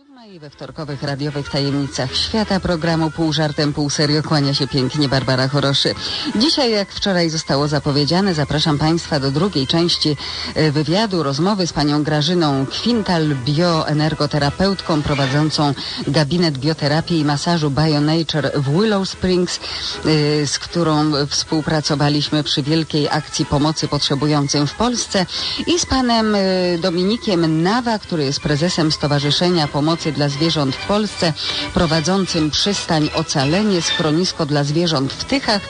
siódma i we wtorkowych radiowych tajemnicach świata programu Pół żartem, pół serio kłania się pięknie Barbara Choroszy. Dzisiaj, jak wczoraj zostało zapowiedziane, zapraszam Państwa do drugiej części e, wywiadu, rozmowy z panią Grażyną Kwintal, bioenergoterapeutką prowadzącą gabinet bioterapii i masażu BioNature w Willow Springs, e, z którą współpracowaliśmy przy wielkiej akcji pomocy potrzebującym w Polsce i z panem e, Dominikiem Nawa, który jest prezesem Stowarzyszenia Pomocy dla Zwierząt w Polsce, prowadzącym przystań Ocalenie, schronisko dla zwierząt w Tychach.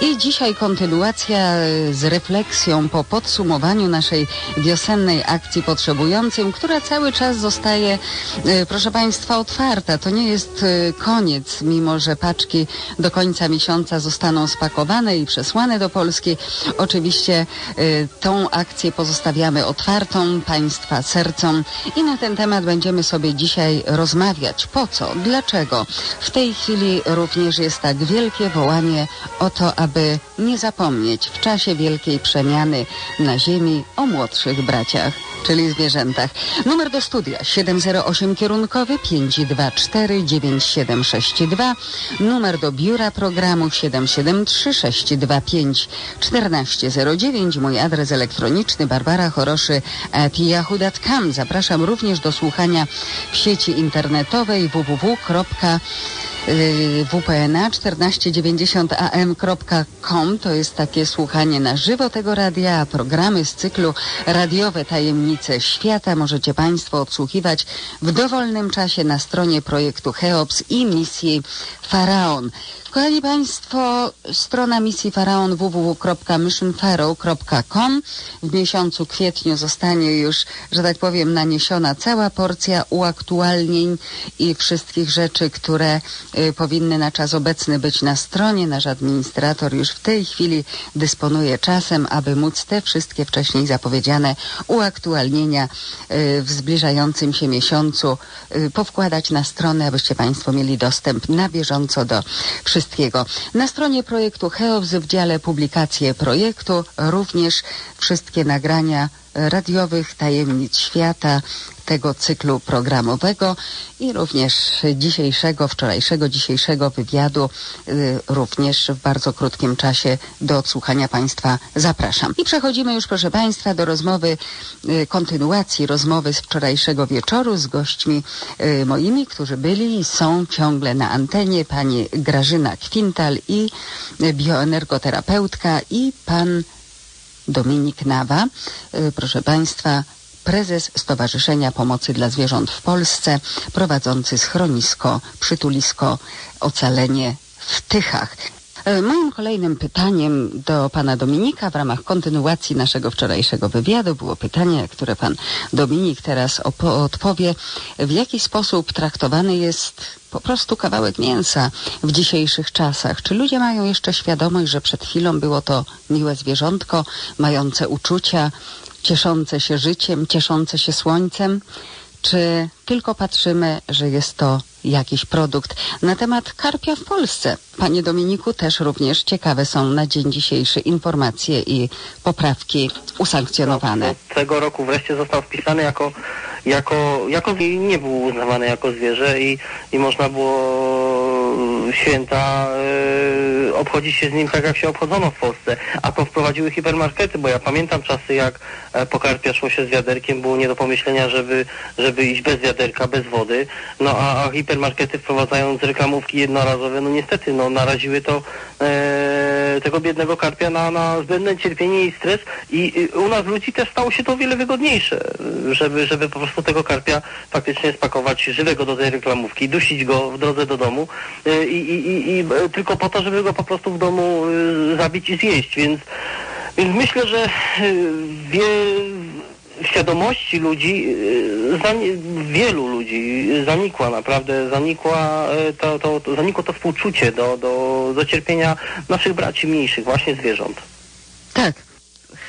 I dzisiaj kontynuacja z refleksją po podsumowaniu naszej wiosennej akcji potrzebującym, która cały czas zostaje, e, proszę Państwa, otwarta. To nie jest e, koniec, mimo że paczki do końca miesiąca zostaną spakowane i przesłane do Polski. Oczywiście e, tą akcję pozostawiamy otwartą Państwa sercom i na ten temat będziemy sobie dzisiaj rozmawiać. Po co? Dlaczego? W tej chwili również jest tak wielkie wołanie o to, aby nie zapomnieć w czasie wielkiej przemiany na Ziemi o młodszych braciach, czyli zwierzętach. Numer do studia 708 kierunkowy 524 9762. Numer do biura programu 773 625 1409. Mój adres elektroniczny barbara choroszy. Zapraszam również do słuchania w sieci internetowej www wpna 1490am.com to jest takie słuchanie na żywo tego radia, a programy z cyklu Radiowe Tajemnice Świata możecie Państwo odsłuchiwać w dowolnym czasie na stronie projektu Cheops i misji Faraon. Kochani Państwo, strona misji Faraon www.missionpharaoh.com w miesiącu kwietniu zostanie już, że tak powiem, naniesiona cała porcja uaktualnień i wszystkich rzeczy, które y, powinny na czas obecny być na stronie. Nasz administrator już w tej chwili dysponuje czasem, aby móc te wszystkie wcześniej zapowiedziane uaktualnienia y, w zbliżającym się miesiącu y, powkładać na stronę, abyście Państwo mieli dostęp na bieżąco do wszystkich wszystkiego. Na stronie projektu Cheops w dziale publikacje projektu również wszystkie nagrania radiowych tajemnic świata tego cyklu programowego i również dzisiejszego, wczorajszego, dzisiejszego wywiadu y, również w bardzo krótkim czasie do odsłuchania Państwa zapraszam. I przechodzimy już, proszę Państwa, do rozmowy, y, kontynuacji rozmowy z wczorajszego wieczoru z gośćmi y, moimi, którzy byli i są ciągle na antenie, pani Grażyna Kwintal i bioenergoterapeutka i pan Dominik Nawa, y, proszę Państwa, prezes Stowarzyszenia Pomocy dla Zwierząt w Polsce, prowadzący schronisko, przytulisko Ocalenie w Tychach. Y, moim kolejnym pytaniem do pana Dominika w ramach kontynuacji naszego wczorajszego wywiadu było pytanie, które pan Dominik teraz odpowie. W jaki sposób traktowany jest po prostu kawałek mięsa w dzisiejszych czasach. Czy ludzie mają jeszcze świadomość, że przed chwilą było to miłe zwierzątko, mające uczucia, cieszące się życiem, cieszące się słońcem? Czy tylko patrzymy, że jest to jakiś produkt. Na temat karpia w Polsce, panie Dominiku, też również ciekawe są na dzień dzisiejszy informacje i poprawki usankcjonowane. No, tego roku wreszcie został wpisany jako, jako, jako nie był uznawany jako zwierzę i, i można było święta y, obchodzi się z nim tak, jak się obchodzono w Polsce. A to wprowadziły hipermarkety, bo ja pamiętam czasy, jak e, po karpia szło się z wiaderkiem, było nie do pomyślenia, żeby, żeby iść bez wiaderka, bez wody. No a, a hipermarkety wprowadzając reklamówki jednorazowe, no niestety, no naraziły to e, tego biednego karpia na, na zbędne cierpienie i stres i, i u nas ludzi też stało się to o wiele wygodniejsze, żeby, żeby po prostu tego karpia faktycznie spakować żywego do tej reklamówki, dusić go w drodze do domu i, i, i, i tylko po to, żeby go po prostu w domu y, zabić i zjeść, więc, więc myślę, że y, wie, w świadomości ludzi, y, wielu ludzi zanikła naprawdę, zanikła to, to, to, zanikło to współczucie do, do, do cierpienia naszych braci mniejszych, właśnie zwierząt. Tak.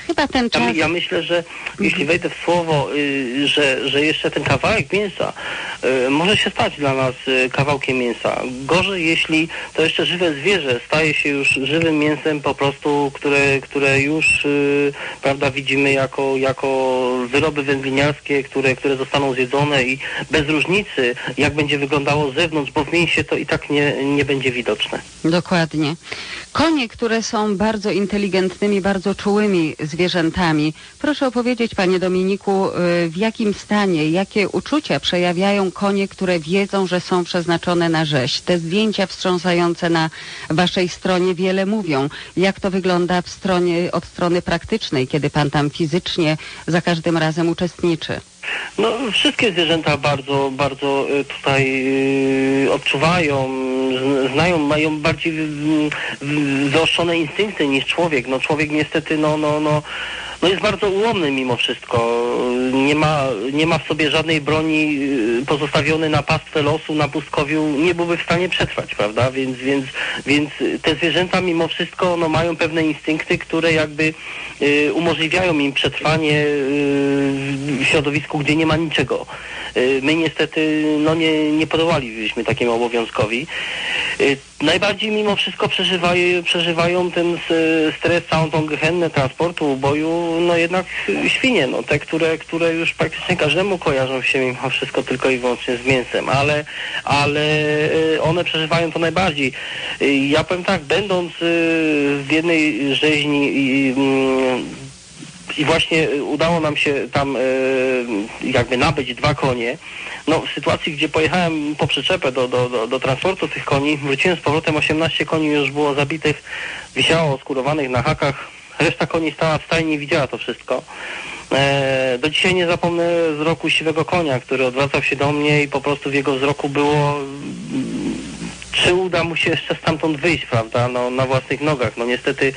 Chyba ten czas... Ja, ja myślę, że jeśli wejdę w słowo, y, że, że jeszcze ten kawałek mięsa e, może się stać dla nas e, kawałkiem mięsa. Gorzej, jeśli to jeszcze żywe zwierzę staje się już żywym mięsem po prostu, które, które już e, prawda, widzimy jako, jako wyroby wędliniarskie, które, które zostaną zjedzone i bez różnicy, jak będzie wyglądało z zewnątrz, bo w mięsie to i tak nie, nie będzie widoczne. Dokładnie. Konie, które są bardzo inteligentnymi, bardzo czułymi zwierzętami. Proszę opowiedzieć, panie Dominiku, y, w jakim stanie, jakie uczucia przejawiają konie, które wiedzą, że są przeznaczone na rzeź. Te zdjęcia wstrząsające na waszej stronie wiele mówią. Jak to wygląda w stronie, od strony praktycznej, kiedy pan tam fizycznie za każdym razem uczestniczy? No, wszystkie zwierzęta bardzo, bardzo y, tutaj y, odczuwają, znają, mają bardziej zaostrzone instynkty niż człowiek. No człowiek niestety, no, no, no, no jest bardzo ułomny mimo wszystko. Nie ma, nie ma w sobie żadnej broni y, pozostawiony na pastwę losu, na pustkowiu, nie byłby w stanie przetrwać, prawda? Więc, więc, więc te zwierzęta mimo wszystko no, mają pewne instynkty, które jakby y, umożliwiają im przetrwanie y, w środowisku, gdzie nie ma niczego. Y, My niestety no, nie, nie podołaliśmy takiemu obowiązkowi. Y, Najbardziej mimo wszystko przeżywają, przeżywają ten s- stres, całą tą gehennę transportu, uboju, no jednak y, świnie, no te, które, które już praktycznie każdemu kojarzą się mimo wszystko tylko i wyłącznie z mięsem, ale, ale y, one przeżywają to najbardziej. Y, Ja powiem tak, będąc y, w jednej rzeźni i właśnie y, udało nam się tam y, jakby nabyć dwa konie. No w sytuacji, gdzie pojechałem po przyczepę do, do, do, do transportu tych koni, wróciłem z powrotem, 18 koni już było zabitych, wisiało skurowanych na hakach, reszta koni stała w stajni i widziała to wszystko. E, do dzisiaj nie zapomnę wzroku siwego konia, który odwracał się do mnie i po prostu w jego wzroku było czy uda mu się jeszcze stamtąd wyjść, prawda, no, na własnych nogach. No niestety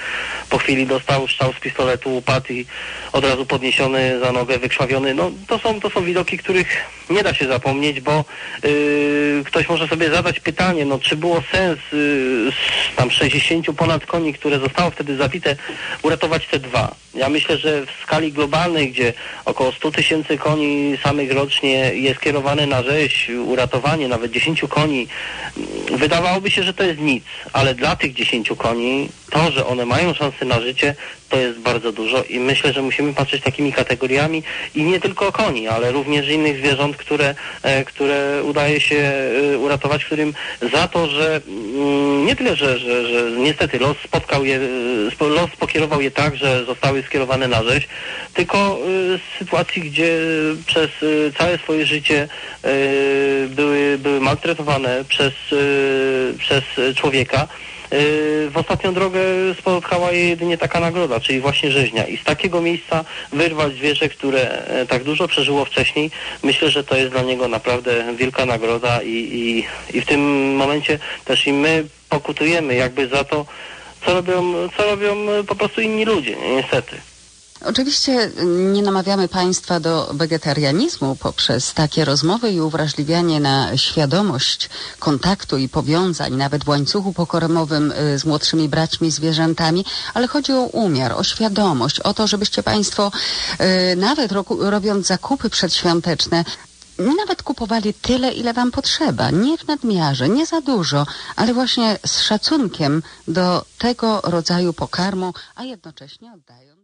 po chwili dostał strzał z pistoletu, upadł i od razu podniesiony za nogę, wykrwawiony. No to są, to są widoki, których nie da się zapomnieć, bo yy, ktoś może sobie zadać pytanie, no czy było sens yy, z tam 60 ponad koni, które zostało wtedy zabite, uratować te dwa. Ja myślę, że w skali globalnej, gdzie około 100 tysięcy koni samych rocznie jest kierowane na rzeź, uratowanie nawet 10 koni, mm, wydawałoby się, że to jest nic, ale dla tych 10 koni to, że one mają szansę na życie, to jest bardzo dużo i myślę, że musimy patrzeć takimi kategoriami i nie tylko koni, ale również innych zwierząt, które, e, które udaje się e, uratować, którym za to, że mm, nie tyle, że, że, że niestety los spotkał je, e, los pokierował je tak, że zostały skierowane na rzeź, tylko z sytuacji, gdzie przez całe swoje życie były, były maltretowane przez, przez człowieka, w ostatnią drogę spotkała je jedynie taka nagroda, czyli właśnie rzeźnia. I z takiego miejsca wyrwać zwierzę, które e, tak dużo przeżyło wcześniej, myślę, że to jest dla niego naprawdę wielka nagroda i, i, i w tym momencie też i my pokutujemy jakby za to, co robią, co robią po prostu inni ludzie, nie? niestety. Oczywiście nie namawiamy Państwa do wegetarianizmu poprzez takie rozmowy i uwrażliwianie na świadomość kontaktu i powiązań, nawet w łańcuchu pokarmowym y, z młodszymi braćmi zwierzętami, ale chodzi o umiar, o świadomość, o to, żebyście Państwo y, nawet roku, robiąc zakupy przedświąteczne, nawet kupowali tyle, ile wam potrzeba. Nie w nadmiarze, nie za dużo, ale właśnie z szacunkiem do tego rodzaju pokarmu, a jednocześnie oddając.